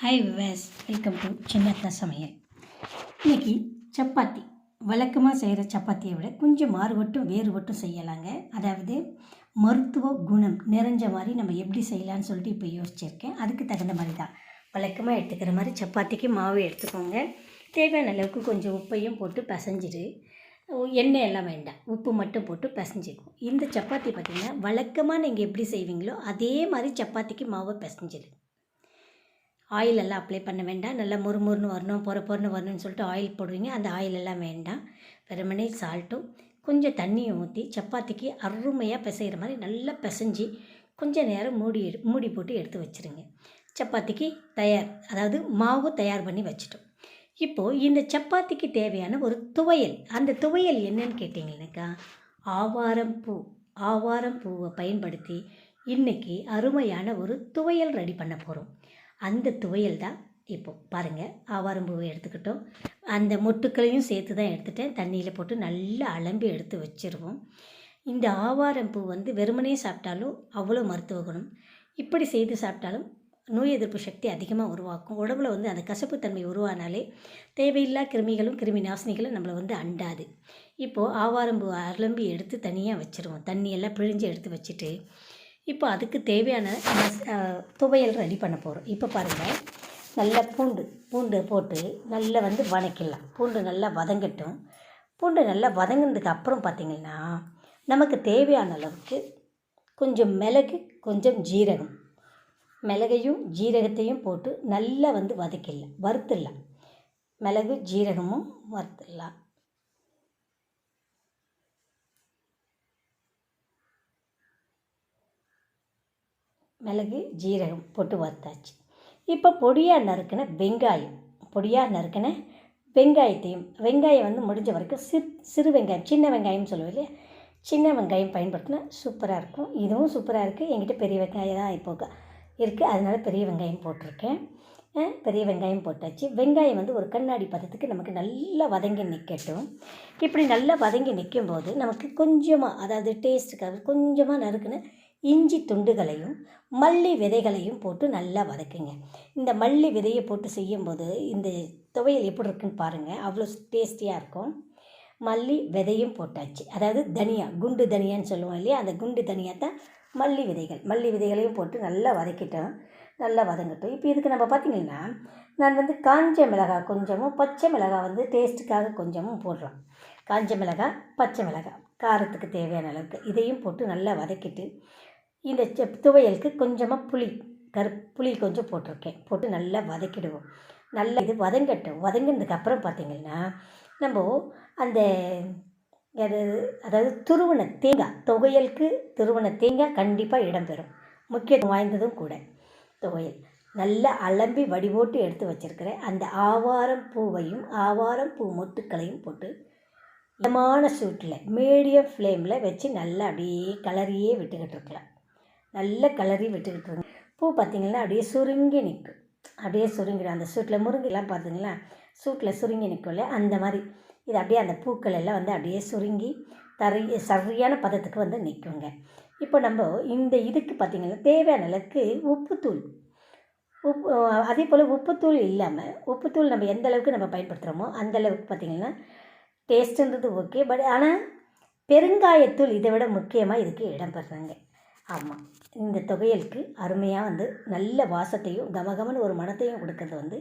Hi wives welcome to சின்னத்தா சமையல் இன்றைக்கி சப்பாத்தி வழக்கமாக செய்கிற சப்பாத்தியை விட கொஞ்சம் மாறுபட்டும் வேறுபட்டும் செய்யலாங்க. அதாவது மருத்துவ குணம் நிறைஞ்ச மாதிரி நம்ம எப்படி செய்யலான்னு சொல்லிட்டு இப்போ யோசிச்சிருக்கேன். அதுக்கு தகுந்த மாதிரி தான் வழக்கமாக எடுத்துக்கிற மாதிரி சப்பாத்திக்கு மாவு எடுத்துக்கோங்க. தேவையான அளவுக்கு கொஞ்சம் உப்பையும் போட்டு பசைஞ்சிடு. எண்ணெய் எல்லாம் வேண்டாம். உப்பு மட்டும் போட்டு பிசைஞ்சிக்கும் இந்த சப்பாத்தி பார்த்திங்கன்னா வழக்கமாக நீங்கள் எப்படி செய்வீங்களோ அதே மாதிரி சப்பாத்திக்கு மாவை பிசைஞ்சிடு. ஆயில் எல்லாம் அப்ளை பண்ண வேண்டாம். நல்லா முறுமுறுன்னு வரணும் பொற பொறுன்னு வரணும்னு சொல்லிட்டு ஆயில் போடுவீங்க. அந்த ஆயில் எல்லாம் வேண்டாம். வெறுமனே சால்ட்டும் கொஞ்சம் தண்ணியும் ஊற்றி சப்பாத்திக்கு அருமையாக பிசைகிற மாதிரி நல்லா பிசைஞ்சு கொஞ்சம் நேரம் மூடி மூடி போட்டு எடுத்து வச்சுருங்க. சப்பாத்திக்கு தயார் அதாவது மாவு தயார் பண்ணி வச்சுட்டோம். இப்போது இந்த சப்பாத்திக்கு தேவையான ஒரு துவையல் அந்த துவையல் என்னன்னு கேட்டிங்கனாக்கா ஆவாரம் பூ ஆவாரம் பூவை பயன்படுத்தி இன்றைக்கி அருமையான ஒரு துவையல் ரெடி பண்ண போகிறோம் அந்த துவையல் தான் இப்போது பாருங்கள் ஆவாரம்பூவை எடுத்துக்கிட்டோம். அந்த மொட்டுக்களையும் சேர்த்து தான் எடுத்துட்டேன். தண்ணியில் போட்டு நல்லா அலம்பி எடுத்து வச்சுருவோம். இந்த ஆவாரம்பூ வந்து வெறுமனே சாப்பிட்டாலும் அவ்வளோ மருத்துவ குணம். இப்படி செய்து சாப்பிட்டாலும் நோய் எதிர்ப்பு சக்தி அதிகமாக உருவாக்கும். உடம்புல வந்து அந்த கசப்புத்தன்மை உருவானாலே தேவையில்லா கிருமிகளும் கிருமி நாசினிகளும் நம்மளை வந்து அண்டாது. இப்போது ஆவாரம்பூ அலம்பி எடுத்து தனியாக வச்சுருவோம். தண்ணியெல்லாம் பிழிஞ்சு எடுத்து வச்சுட்டு இப்போ அதுக்கு தேவையான துவையல் ரெடி பண்ண போகிறோம் இப்போ பாருங்கள் நல்லா பூண்டு பூண்டு போட்டு நல்லா வந்து வதக்கிடலாம். பூண்டு நல்லா வதங்கட்டும். பூண்டு நல்லா வதங்கினதுக்கு அப்புறம் பார்த்திங்கன்னா நமக்கு தேவையான அளவுக்கு கொஞ்சம் மிளகு கொஞ்சம் ஜீரகம். மிளகையும் ஜீரகத்தையும் போட்டு நல்லா வந்து வதக்கிடலாம். வறுத்துடலாம். மிளகு ஜீரகமும் வறுத்துடலாம். மிளகு ஜீரகம் போட்டு வறுத்தாச்சு. இப்போ பொடியாக நறுக்கின வெங்காயம் பொடியாக நறுக்கின வெங்காயத்தையும் வெங்காயம் வந்து முடிஞ்ச வரைக்கும் சிறு சிறு வெங்காயம் சின்ன வெங்காயம்னு சொல்லுவோம் இல்லையா? சின்ன வெங்காயம் பயன்படுத்தினா சூப்பராக இருக்கும். இதுவும் சூப்பராக இருக்குது எங்கிட்ட பெரிய வெங்காயம் தான் இப்போ இருக்குது அதனால் பெரிய வெங்காயம் போட்டிருக்கேன். பெரிய வெங்காயம் போட்டாச்சு. வெங்காயம் வந்து ஒரு கண்ணாடி பதத்துக்கு நமக்கு நல்லா வதங்கி நிற்கட்டும் இப்படி நல்லா வதங்கி நிற்கும் போது நமக்கு கொஞ்சமாக அதாவது டேஸ்ட்டுக்காக கொஞ்சமாக நறுக்குன்னு இஞ்சி துண்டுகளையும் மல்லி விதைகளையும் போட்டு நல்லா வதக்குங்க. இந்த மல்லி விதையை போட்டு செய்யும்போது இந்த துவையல் எப்படி இருக்குன்னு பாருங்கள் அவ்வளோ டேஸ்டியாக இருக்கும். மல்லி விதையும் போட்டாச்சு. அதாவது தனியா குண்டு தனியான்னு சொல்லுவோம் இல்லையா? அந்த குண்டு தனியாக தான் மல்லி விதைகள். மல்லி விதைகளையும் போட்டு நல்லா வதக்கிட்டோம். நல்லா வதங்கட்டும். இப்போ இதுக்கு நம்ம பார்த்திங்கன்னா நான் வந்து காஞ்ச மிளகாய் கொஞ்சமும் பச்சை மிளகாய் வந்து டேஸ்ட்டுக்காக கொஞ்சமும் போடுறோம். காஞ்ச மிளகாய் பச்சை மிளகாய் காரத்துக்கு தேவையான அளவுக்கு இதையும் போட்டு நல்லா வதக்கிட்டு இந்த துவையலுக்கு கொஞ்சமாக புளி கரு புளி கொஞ்சம் போட்டிருக்கேன். போட்டு நல்லா வதக்கிடுவோம். நல்லா இது வதங்கட்டும். வதங்கினதுக்கப்புறம் பார்த்திங்கன்னா நம்ம அந்த அது அதாவது துருவன தேங்காய் துவையலுக்கு துருவன தேங்காய் கண்டிப்பாக இடம்பெறும் முக்கியத்துவம் வாய்ந்ததும் கூட துவையல். நல்லா அலம்பி வடிவோட்டு எடுத்து வச்சுருக்கிறேன். அந்த ஆவாரம் பூவையும் ஆவாரம் பூ மொட்டுக்களையும் போட்டு இதமான சூட்டில் மீடியம் ஃப்ளேமில் வச்சு நல்லா அப்படியே கலரியே விட்டுக்கிட்டு இருக்கலாம். நல்ல கலரி விட்டுக்கிட்டு பூ பார்த்திங்கன்னா அப்படியே சுருங்கி நிற்கும். அப்படியே சுருங்கிடும். அந்த சூட்டில் முருங்கெல்லாம் பார்த்திங்களா? சூட்டில் சுருங்கி நிற்கும்ல அந்த மாதிரி. இது அப்படியே அந்த பூக்கள் எல்லாம் வந்து அப்படியே சுருங்கி தரி சரியான பதத்துக்கு வந்து நிற்குங்க. இப்போ நம்ம இந்த இதுக்கு பார்த்திங்கன்னா தேவையான அளவுக்கு உப்புத்தூள். உப்பு அதே போல் உப்புத்தூள் இல்லாமல் உப்புத்தூள் நம்ம எந்த அளவுக்கு நம்ம பயன்படுத்துகிறோமோ அந்த அளவுக்கு பார்த்திங்கன்னா டேஸ்ட்டுன்றது ஓகே. பட் ஆனால் பெருங்காயத்தூள் இதை விட முக்கியமாக இதுக்கு இடம் பெறுறாங்க. ஆமாம் இந்த தொகையலுக்கு அருமையாக வந்து நல்ல வாசத்தையும் கமகமன்னு ஒரு மனத்தையும் கொடுக்கறது வந்து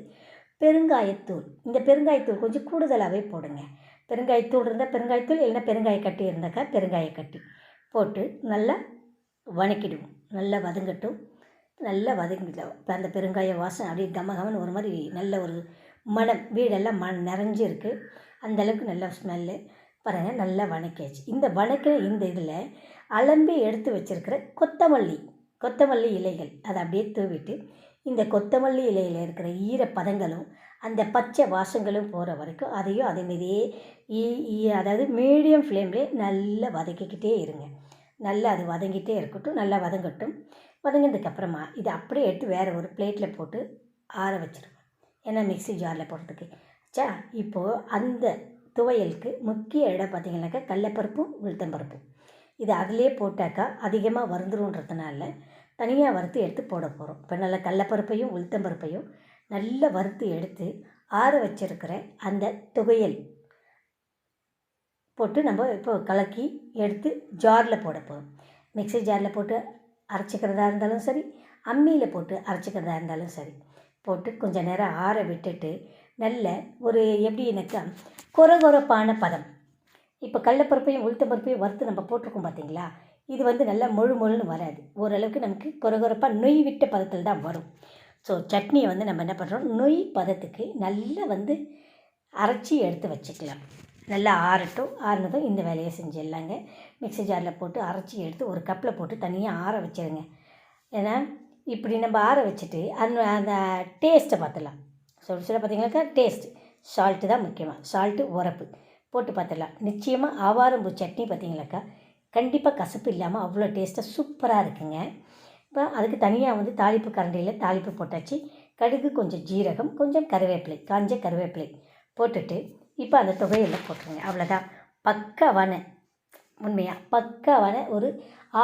பெருங்காயத்தூள். இந்த பெருங்காயத்தூள் கொஞ்சம் கூடுதலாகவே போடுங்க. பெருங்காயத்தூள் இருந்தால் பெருங்காயத்தூள் இல்லைன்னா பெருங்காய கட்டி இருந்தாக்கா பெருங்காய கட்டி போட்டு நல்லா வணக்கிடுவோம். நல்லா வதங்கட்டும். நல்லா வதங்கிடும் அந்த பெருங்காய வாசம் அப்படியே கமகமன்னு ஒரு மாதிரி நல்ல ஒரு மனம் வீடெல்லாம் மண் நிறைஞ்சிருக்கு. அந்தளவுக்கு நல்ல ஸ்மெல்லு. பாருங்கள் நல்லா வணக்கியாச்சு. இந்த வணக்கிற இந்த இதில் அலம்பி எடுத்து வச்சுருக்கிற கொத்தமல்லி கொத்தமல்லி இலைகள் அதை அப்படியே தூவிட்டு இந்த கொத்தமல்லி இலையில் இருக்கிற ஈரப்பதங்களும் அந்த பச்சை வாசங்களும் போகிற வரைக்கும் அதையும் அதேமாரியே அதாவது மீடியம் ஃப்ளேம்லேயே நல்லா வதக்கிக்கிட்டே இருங்க. நல்லா அது வதங்கிட்டே இருக்கட்டும் நல்லா வதங்கட்டும். வதங்கினதுக்கப்புறமா இதை அப்படியே எடுத்து வேறு ஒரு பிளேட்டில் போட்டு ஆற வச்சிருவேன் ஏன்னா மிக்சி ஜாரில் போடுறதுக்கு. சா இப்போது அந்த துவையலுக்கு முக்கிய இடம் பார்த்திங்கனாக்கா கடலப்பருப்பும் உளுத்தம்பருப்பும் இது அதிலே போட்டாக்கா அதிகமாக வருந்துருன்றதுனால தனியாக வறுத்து எடுத்து போட போகிறோம் இப்போ நல்லா கடலப்பருப்பையும் உளுத்தம்பருப்பையும் நல்லா வறுத்து எடுத்து ஆற வச்சிருக்கிற அந்த துவையல் போட்டு நம்ம இப்போ கலக்கி எடுத்து ஜாரில் போட போகிறோம் மிக்ஸி ஜாரில் போட்டு அரைச்சிக்கிறதா இருந்தாலும் சரி அம்மியில் போட்டு அரைச்சிக்கிறதா இருந்தாலும் சரி போட்டு கொஞ்சம் நேரம் ஆற விட்டுட்டு நல்ல ஒரு எப்படின்னாக்கா கொரகொரப்பான பதம். இப்போ கடலப்பருப்பையும் உளுத்தம்பருப்பையும் வறுத்து நம்ம போட்டிருக்கோம் பார்த்தீங்களா இது வந்து நல்லா முழு முழுன்னு வராது. ஓரளவுக்கு நமக்கு கொரகொரப்பாக நொய் விட்ட பதத்தில் தான் வரும். ஸோ சட்னியை வந்து நம்ம என்ன பண்ணுறோம் நொய் பதத்துக்கு நல்லா வந்து அரைச்சி எடுத்து வச்சுக்கலாம். நல்லா ஆறட்டும். ஆறினதும் இந்த வேலையை செஞ்சிடலாங்க. மிக்ஸி ஜாரில் போட்டு அரைச்சி எடுத்து ஒரு கப்பில் போட்டு தனியாக ஆற வச்சிருங்க. ஏன்னா இப்படி நம்ம ஆற வச்சுட்டு அந்த அந்த டேஸ்ட்டை பார்த்துலாம் சொல்ல பார்த்தீங்கன்னாக்கா டேஸ்ட் சால்ட்டு தான் முக்கியமாக சால்ட்டு உரப்பு. போட்டு பார்த்துடலாம். நிச்சயமாக ஆவாரம்பூ சட்னி பார்த்தீங்களாக்கா கண்டிப்பாக கசப்பு இல்லாமல் அவ்வளோ டேஸ்ட்டாக சூப்பராக இருக்குங்க. இப்போ அதுக்கு தனியாக வந்து தாளிப்பு கரண்டியில் தாளிப்பு போட்டாச்சு. கடுகு கொஞ்சம் ஜீரகம் கொஞ்சம் கருவேப்பிலை காஞ்ச கருவேப்பிலை போட்டுட்டு இப்போ அந்த தொகையெல்லாம் போட்டுருங்க. அவ்வளோதான் பக்காவான உண்மையாக பக்காவான ஒரு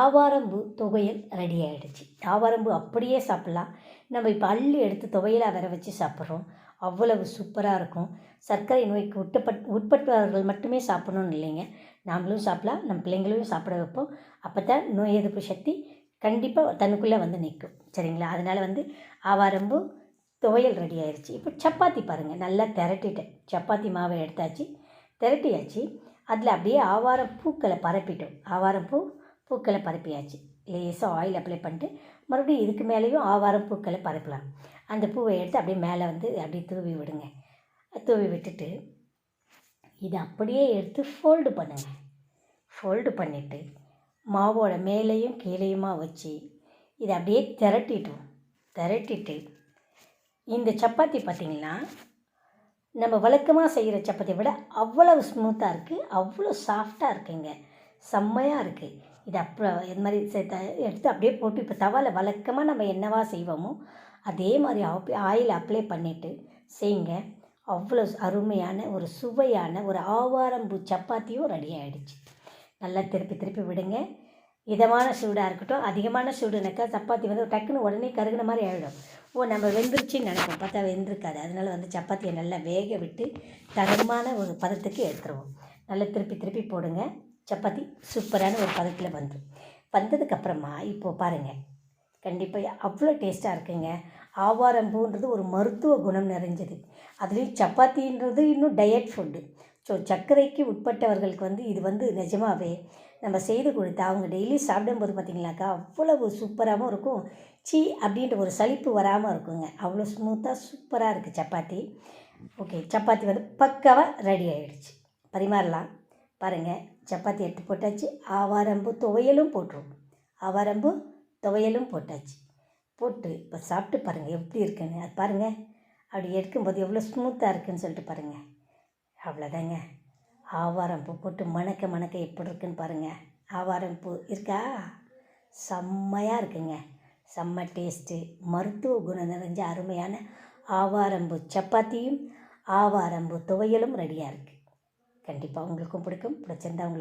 ஆவாரம்பூ துவையல் ரெடி ஆகிடுச்சு ஆவாரம்பூ அப்படியே சாப்பிட்லாம். நம்ம இப்போ அள்ளி எடுத்து துவையலாக வர வச்சு சாப்பிட்றோம். அவ்வளவு சூப்பராக இருக்கும். சர்க்கரை நோய்க்கு உட்பட் உட்பட்டவர்கள் மட்டுமே சாப்பிடணும்னு இல்லைங்க. நாமளும் சாப்பிடலாம். நம்ம பிள்ளைங்களையும் சாப்பிட வைப்போம். அப்போ தான் நோய் எதிர்ப்பு சக்தி கண்டிப்பாக தனக்குள்ளே வந்து நிற்கும். சரிங்களா? அதனால் வந்து ஆவாரம்பூ துவையல் ரெடி ஆயிடுச்சு இப்போ சப்பாத்தி பாருங்கள் நல்லா திரட்டிட்டேன். சப்பாத்தி மாவை எடுத்தாச்சு. திரட்டியாச்சு. அதில் அப்படியே ஆவாரம் பூக்களை பரப்பிட்டோம். ஆவாரம் பூ பூக்களை பரப்பியாச்சு. லேசாக ஆயில் அப்ளை பண்ணிட்டு மறுபடியும் இதுக்கு மேலேயும் ஆவாரம் பூக்களை பரப்பலாம். அந்த பூவை எடுத்து அப்படியே மேலே வந்து அப்படியே தூவி விடுங்க. தூவி விட்டுட்டு இதை அப்படியே எடுத்து ஃபோல்டு பண்ணுங்கள் ஃபோல்டு பண்ணிவிட்டு மாவோட மேலேயும் கீழேயுமா வச்சு இதை அப்படியே திரட்டிட்டோம். திரட்டிட்டு இந்த சப்பாத்தி பார்த்திங்கன்னா நம்ம வழக்கமாக செய்கிற சப்பாத்தியை விட அவ்வளவு ஸ்மூத்தாக இருக்குது அவ்வளோ சாஃப்டாக இருக்குங்க. செம்மையாக இருக்குது இது அப்புறம் இது மாதிரி எடுத்து அப்படியே போட்டு இப்போ தவாவில் வழக்கமாக நம்ம என்னவா செய்வோமோ அதே மாதிரி ஆப் ஆயில் அப்ளை பண்ணிவிட்டு செய்யுங்க அவ்வளோ அருமையான ஒரு சுவையான ஒரு ஆவாரம்பூ சப்பாத்தியும் ரெடி ஆகிடுச்சு நல்லா திருப்பி திருப்பி விடுங்க. இதமான சூடாக இருக்கட்டும் அதிகமான சூடுனாக்கா சப்பாத்தி வந்து டக்குன்னு உடனே கருகின மாதிரி ஆகிடும் ஓ நம்ம வெந்துருச்சுன்னு நினைப்போம். பார்த்தா வெந்திருக்காது. அதனால் வந்து சப்பாத்தியை நல்லா வேக விட்டு தரமான ஒரு பதத்துக்கு எடுத்துருவோம். நல்லா திருப்பி திருப்பி போடுங்க. சப்பாத்தி சூப்பரான ஒரு பதத்தில் வந்துடும் வந்ததுக்கப்புறமா இப்போது பாருங்கள் கண்டிப்பாக அவ்வளோ டேஸ்ட்டாக இருக்குங்க. ஆவாரம்பூன்றது ஒரு மருத்துவ குணம் நிறைஞ்சது. அதுலேயும் சப்பாத்தின்றது இன்னும் டயட் ஃபுட்டு ஸோ சர்க்கரைக்கு உட்பட்டவர்களுக்கு வந்து இது வந்து நிஜமாகவே நம்ம செய்து கொடுத்தா அவங்க டெய்லி சாப்பிடும்போது பார்த்திங்கனாக்கா அவ்வளவு சூப்பராகவும் இருக்கும். சீ அப்படின்ற ஒரு சலிப்பு வராமல் இருக்குங்க. அவ்வளோ ஸ்மூத்தாக சூப்பராக இருக்குது சப்பாத்தி. ஓகே சப்பாத்தி வந்து பக்காவாக ரெடி ஆகிடுச்சு பரிமாறலாம். பாருங்கள் சப்பாத்தி எடுத்து போட்டாச்சு. ஆவாரம்பு துவையலும் போட்டுருவோம் ஆவாரம்பு துவையலும் போட்டாச்சு. போட்டு இப்போ சாப்பிட்டு பாருங்கள் எப்படி இருக்குன்னு. அது பாருங்கள் அப்படி எடுக்கும்போது எவ்வளோ ஸ்மூத்தாக இருக்குன்னு சொல்லிட்டு பாருங்கள் அவ்வளோதாங்க ஆவாரம்பு போட்டு மணக்க மணக்க எப்படி இருக்குன்னு பாருங்கள் ஆவாரம்பு இருக்கா? செம்மையாக இருக்குங்க. செம்ம டேஸ்ட்டு. மருத்துவ குணம் நிறைஞ்ச அருமையான ஆவாரம்பு சப்பாத்தியும் ஆவாரம்பு துவையலும் ரெடியாக இருக்குது கண்டிப்பாக உங்களுக்கும் பிடிக்கும். பிடிச்சிருந்தா உங்களுக்கு